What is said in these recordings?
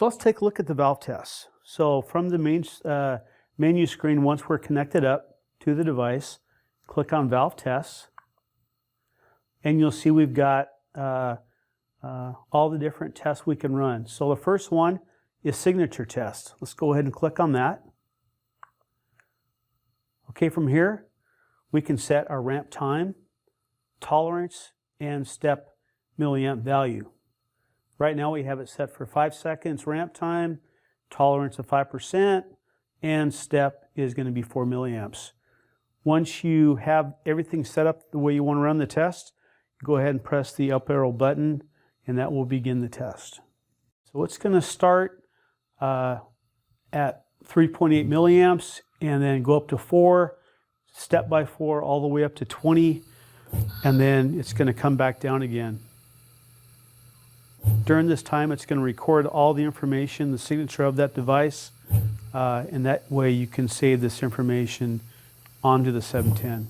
So let's take a look at the valve tests. So from the main uh, menu screen, once we're connected up to the device, click on valve tests, and you'll see we've got uh, uh, all the different tests we can run. So the first one is signature test. Let's go ahead and click on that. Okay, from here, we can set our ramp time, tolerance, and step milliamp value. Right now we have it set for 5 seconds ramp time, tolerance of 5%, and step is going to be 4 milliamps. Once you have everything set up the way you want to run the test, go ahead and press the up arrow button and that will begin the test. So it's going to start uh, at 3.8 milliamps and then go up to 4, step by 4, all the way up to 20, and then it's going to come back down again. During this time, it's going to record all the information, the signature of that device, uh, and that way you can save this information onto the 710.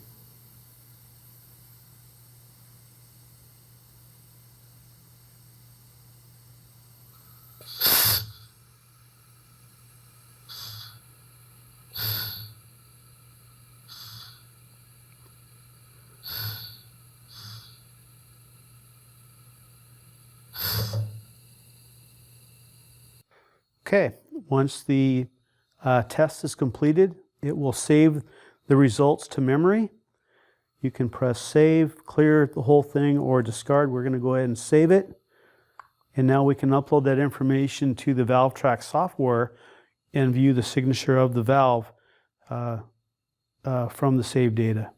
Okay, once the uh, test is completed, it will save the results to memory. You can press save, clear the whole thing, or discard. We're going to go ahead and save it. And now we can upload that information to the ValveTrack software and view the signature of the valve uh, uh, from the saved data.